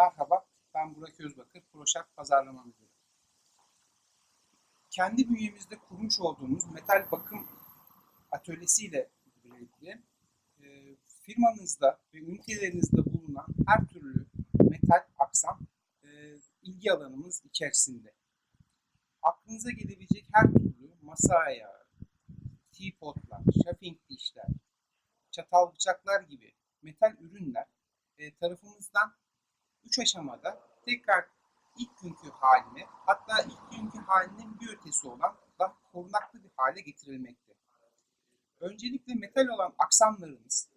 Merhaba, ben Burak Özbakır, Proşak Pazarlama Müdürü. Kendi bünyemizde kurmuş olduğumuz metal bakım atölyesiyle birlikte e, firmanızda ve ünitelerinizde bulunan her türlü metal aksam e, ilgi alanımız içerisinde. Aklınıza gelebilecek her türlü masa ayağı, teapotlar, chafing dişler, çatal bıçaklar gibi metal ürünler e, tarafımızdan 3 aşamada tekrar ilk günkü haline hatta ilk günkü halinin bir ötesi olan daha korunaklı bir hale getirilmekte. Öncelikle metal olan aksamlarımız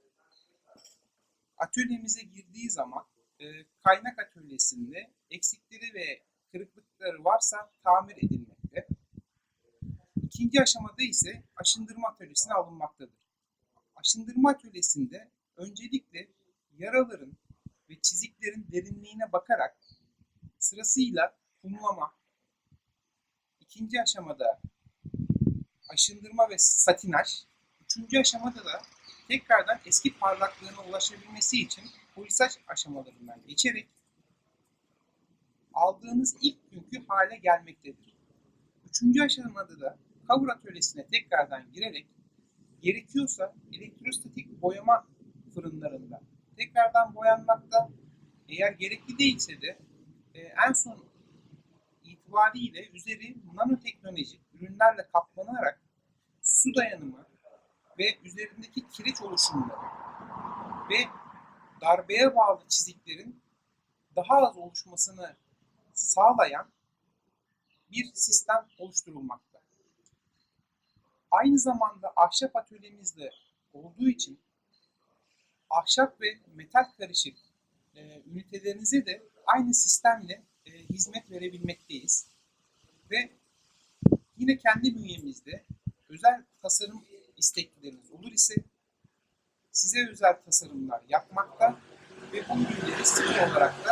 atölyemize girdiği zaman e, kaynak atölyesinde eksikleri ve kırıklıkları varsa tamir edilmekte. İkinci aşamada ise aşındırma atölyesine alınmaktadır. Aşındırma atölyesinde öncelikle yaraların ve çiziklerin derinliğine bakarak sırasıyla kumlama, ikinci aşamada aşındırma ve satinaj, üçüncü aşamada da tekrardan eski parlaklığına ulaşabilmesi için polisaj aşamalarından geçerek aldığınız ilk günkü hale gelmektedir. Üçüncü aşamada da cover atölyesine tekrardan girerek gerekiyorsa elektrostatik boyama fırınlarında tekrardan boyanmakta. Eğer gerekli değilse de e, en son itibariyle üzeri nanoteknolojik ürünlerle kaplanarak su dayanımı ve üzerindeki kireç oluşumları ve darbeye bağlı çiziklerin daha az oluşmasını sağlayan bir sistem oluşturulmakta. Aynı zamanda ahşap atölyemizde olduğu için ahşap ve metal karışık e, ünitelerinize de aynı sistemle e, hizmet verebilmekteyiz. Ve yine kendi bünyemizde özel tasarım istekleriniz olur ise size özel tasarımlar yapmakta ve bu ürünleri sıfır olarak